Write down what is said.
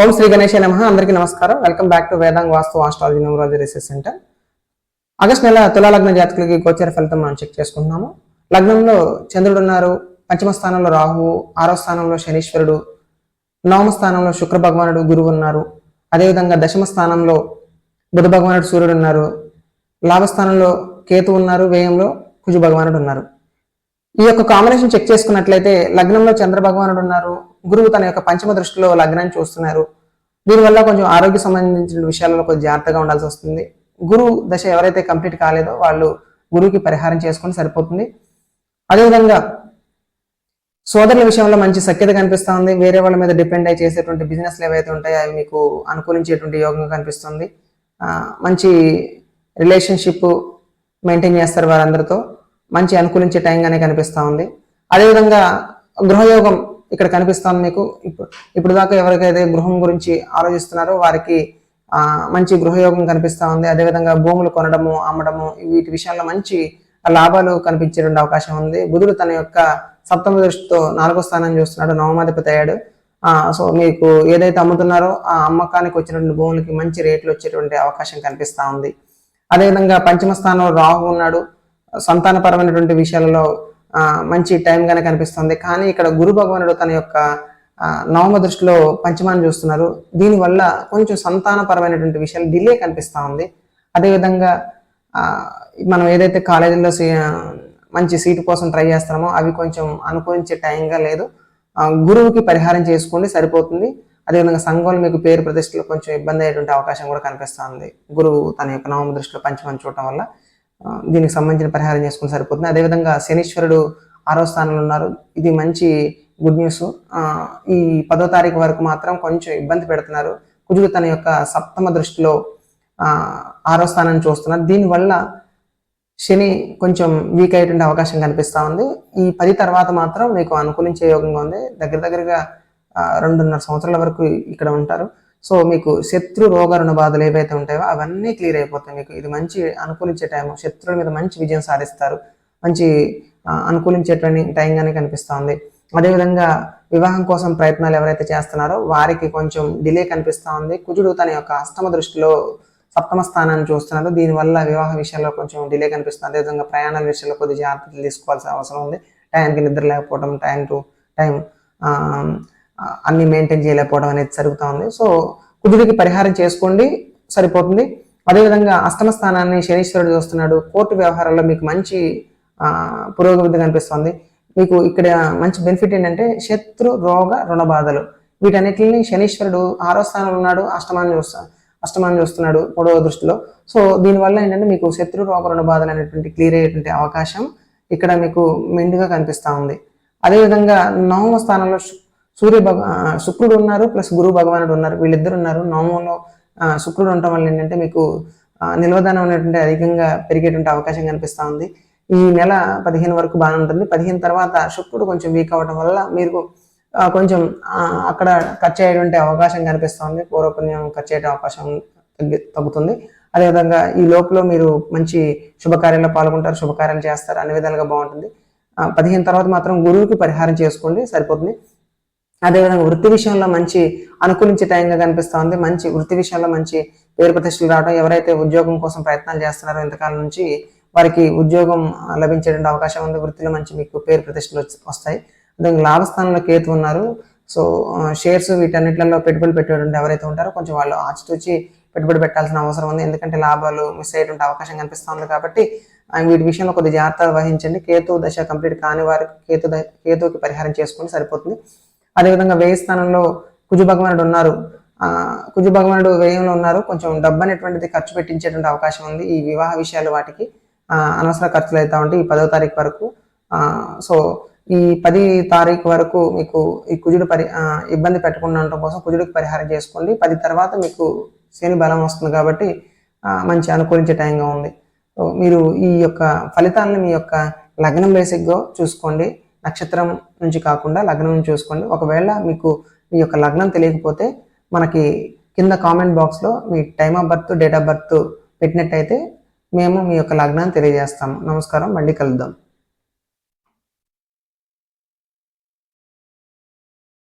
ఓం శ్రీ గణేష్ నమ. అందరికీ నమస్కారం. Welcome back to Vedang Vastu astrology numerology research centre August నెల తులాలగ్న జాతకులకి గోచర ఫలితం మనం చెక్ చేసుకుంటున్నాము. లగ్నంలో చంద్రుడు ఉన్నారు. పంచమ స్థానంలో రాహువు ఆరో స్థానంలో శనీశ్వరుడు నవమ స్థానంలో శుక్ర భగవానుడు గురువు ఉన్నారు. అదేవిధంగా దశమ స్థానంలో బుధ భగవానుడు సూర్యుడు ఉన్నారు. లాభస్థానంలో కేతు ఉన్నారు. వ్యయంలో కుజు భగవానుడు ఉన్నారు. ఈ యొక్క కాంబినేషన్ చెక్ చేసుకున్నట్లయితే లగ్నంలో చంద్రభగవానుడు ఉన్నారు. గురువు తన యొక్క పంచమ దృష్టిలో లగ్నాన్ని చూస్తున్నారు. దీనివల్ల కొంచెం ఆరోగ్య సంబంధించిన విషయాలలో కొంచెం జాగ్రత్తగా ఉండాల్సి వస్తుంది. గురువు దశ ఎవరైతే కంప్లీట్ కాలేదో వాళ్ళు గురువుకి పరిహారం చేసుకొని సరిపోతుంది. అదేవిధంగా సోదరుల విషయంలో మంచి సఖ్యత కనిపిస్తూ ఉంది. వేరే వాళ్ళ మీద డిపెండ్ అయి చేసేటువంటి బిజినెస్లు ఏవైతే ఉంటాయో అవి మీకు అనుకూలించేటువంటి యోగంగా కనిపిస్తుంది. మంచి రిలేషన్షిప్ మెయింటైన్ చేస్తారు వారందరితో. మంచి అనుకూలించే టైంగానే కనిపిస్తూ ఉంది. అదేవిధంగా గృహయోగం ఇక్కడ కనిపిస్తుంది మీకు. ఇప్పుడు ఇప్పుడు దాకా ఎవరికైతే గృహం గురించి ఆలోచిస్తున్నారో వారికి మంచి గృహయోగం కనిపిస్తా ఉంది. అదేవిధంగా భూములు కొనడము అమ్మడము వీటి విషయాల్లో మంచి లాభాలు కనిపించేటువంటి అవకాశం ఉంది. బుధుడు తన యొక్క సప్తమ దృష్టితో నాలుగో స్థానం చూస్తున్నాడు. నవమాధిపతి అయ్యాడు. సో మీకు ఏదైతే అమ్ముతున్నారో ఆ అమ్మకానికి వచ్చినటువంటి భూములకి మంచి రేట్లు వచ్చేటువంటి అవకాశం కనిపిస్తూ ఉంది. అదేవిధంగా పంచమ స్థానంలో రాహు ఉన్నాడు. సంతానపరమైనటువంటి విషయాలలో మంచి టైం గానే కనిపిస్తుంది. కానీ ఇక్కడ గురు భగవానుడు తన యొక్క నవమ దృష్టిలో పంచమాన్ని చూస్తున్నారు. దీనివల్ల కొంచెం సంతానపరమైనటువంటి విషయాలు డిలే కనిపిస్తూ ఉంది. అదేవిధంగా మనం ఏదైతే కాలేజీలో సీ- మంచి సీటు కోసం ట్రై చేస్తున్నామో అవి కొంచెం అనుకూలించే టైంగా లేదు. గురువుకి పరిహారం చేసుకోండి సరిపోతుంది. అదేవిధంగా సంఘంలో మీకు పేరు ప్రతిష్టలు కొంచెం ఇబ్బంది అయ్యేటువంటి అవకాశం కూడా కనిపిస్తుంది గురువు తన యొక్క నవమ దృష్టిలో పంచమని చూడటం వల్ల. దీనికి సంబంధించిన పరిహారం చేసుకుని సరిపోతుంది. అదేవిధంగా శనీశ్వరుడు ఆరో స్థానంలో ఉన్నారు. ఇది మంచి గుడ్ న్యూస్ ఈ పదో తారీఖు వరకు మాత్రం కొంచెం ఇబ్బంది పెడుతున్నారు. కుజుడు తన యొక్క సప్తమ దృష్టిలో ఆరో స్థానాన్ని చూస్తున్నారు. దీనివల్ల శని కొంచెం వీక్ అయ్యేటువంటి అవకాశం కనిపిస్తూ ఉంది. ఈ పది తర్వాత మాత్రం మీకు అనుకూలించే యోగంగా ఉంది. దగ్గర దగ్గరగా రెండున్నర సంవత్సరాల వరకు ఇక్కడ ఉంటారు. సో మీకు శత్రు రోగ రుణ బాధలు ఏవైతే ఉంటాయో అవన్నీ క్లియర్ అయిపోతాయి మీకు. ఇది మంచి అనుకూలించే టైం శత్రువుల మీద మంచి విజయం సాధిస్తారు. మంచి అనుకూలించేటువంటి టైంగానే కనిపిస్తుంది. అదేవిధంగా వివాహం కోసం ప్రయత్నాలు ఎవరైతే చేస్తున్నారో వారికి కొంచెం డిలే కనిపిస్తూ ఉంది కుజుడు తన యొక్క అష్టమ దృష్టిలో సప్తమ స్థానాన్ని చూస్తున్నారు దీనివల్ల వివాహ విషయాల్లో కొంచెం డిలే కనిపిస్తుంది. అదేవిధంగా ప్రయాణాల విషయంలో కొద్ది జాగ్రత్తలు తీసుకోవాల్సిన అవసరం ఉంది. టైంకి నిద్ర లేకపోవడం టైం టు టైం అన్ని మెయింటైన్ చేయలేకపోవడం అనేది జరుగుతూ ఉంది. సో కుజుడికి పరిహారం చేసుకోండి సరిపోతుంది. అదేవిధంగా అష్టమ స్థానాన్ని శనీశ్వరుడు చూస్తున్నాడు. కోర్టు వ్యవహారాల్లో మీకు మంచి పురోగతి కనిపిస్తుంది. మీకు ఇక్కడ మంచి బెనిఫిట్ ఏంటంటే శత్రు రోగ రుణ బాధలు. వీటన్నిటిని శనీశ్వరుడు ఆరో స్థానంలో ఉన్నాడు అష్టమాన్ని చూస్తా అష్టమాన్ని చూస్తున్నాడు మూడవ దృష్టిలో. సో దీనివల్ల ఏంటంటే మీకు శత్రు రోగ రుణ బాధలు అనేటువంటి క్లియర్ అయ్యేటువంటి అవకాశం ఇక్కడ మీకు మెండుగా కనిపిస్తూ ఉంది. అదేవిధంగా నవమ స్థానంలో సూర్య భగ శుక్రుడు ఉన్నారు ప్లస్ గురు భగవానుడు ఉన్నారు. వీళ్ళిద్దరు ఉన్నారు. నోమంలో శుక్రుడు ఉండటం వల్ల ఏంటంటే మీకు నిల్వధనం అనేటువంటి అధికంగా పెరిగేటువంటి అవకాశం కనిపిస్తూ ఉంది. ఈ నెల పదిహేను వరకు బాగానే ఉంటుంది. పదిహేను తర్వాత శుక్రుడు కొంచెం వీక్ అవ్వడం వల్ల మీరు కొంచెం అక్కడ ఖర్చు అయ్యేటువంటి అవకాశం కనిపిస్తుంది పూర్వపుణ్యం ఖర్చు అయ్యే అవకాశం తగ్గి తగ్గుతుంది. అదేవిధంగా ఈ లోపల మీరు మంచి శుభకార్యాల్లో పాల్గొంటారు శుభకార్యాలు చేస్తారు. అన్ని విధాలుగా బాగుంటుంది. పదిహేను తర్వాత మాత్రం గురువుకి పరిహారం చేసుకోండి. సరిపోతుంది. అదేవిధంగా వృత్తి విషయంలో మంచి అనుకూలించే టైంగా కనిపిస్తోంది మంచి వృత్తి విషయంలో మంచి పేరు ప్రతిష్టలు రావడం ఎవరైతే ఉద్యోగం కోసం ప్రయత్నాలు చేస్తున్నారో ఇంతకాలం నుంచి వారికి ఉద్యోగం లభించేటువంటి అవకాశం ఉంది. వృత్తిలో మంచి మీకు పేరు ప్రతిష్టలు వస్తాయి. అదేవిధంగా లాభస్థానంలో కేతు ఉన్నారు. సో షేర్స్ వీటన్నిటిలో పెట్టుబడి పెట్టేటువంటి ఎవరైతే ఉంటారో కొంచెం వాళ్ళు ఆచితూచి పెట్టుబడి పెట్టాల్సిన అవసరం ఉంది. ఎందుకంటే లాభాలు మిస్ అయ్యేటువంటి అవకాశం కనిపిస్తుంది కాబట్టి వీటి విషయంలో కొద్ది జాగ్రత్త వహించండి. కేతు దశ కంప్లీట్ కాని వారికి కేతు కేతుకి పరిహారం చేసుకుని సరిపోతుంది. అదేవిధంగా వ్యయ స్థానంలో కుజు భగవానుడు ఉన్నారు. కుజు భగవానుడు వ్యయంలో ఉన్నారు. కొంచెం డబ్బు అనేటువంటిది ఖర్చు పెట్టించేటువంటి అవకాశం ఉంది. ఈ వివాహ విషయాలు వాటికి అనవసర ఖర్చులు అవుతా ఉంటాయి ఈ పదవ తారీఖు వరకు. సో ఈ పది తారీఖు వరకు మీకు ఈ కుజుడు పరి ఇబ్బంది పెట్టకుండా ఉండటం కోసం కుజుడికి పరిహారం చేసుకోండి. పది తర్వాత మీకు శని బలం వస్తుంది కాబట్టి మంచి అనుకూలించే టైంగా ఉంది. సో మీరు ఈ యొక్క ఫలితాలను మీ యొక్క లగ్నం బేసిక్గా చూసుకోండి. నక్షత్రం నుంచి కాకుండా లగ్నం నుంచి చూసుకోండి. ఒకవేళ మీకు మీ యొక్క లగ్నం తెలియకపోతే మనకి కింద కామెంట్ బాక్స్లో మీ time of birth date of birth పెట్టినట్టయితే మేము మీ యొక్క లగ్నాన్ని తెలియజేస్తాము నమస్కారం. మళ్ళీ కలుద్దాం.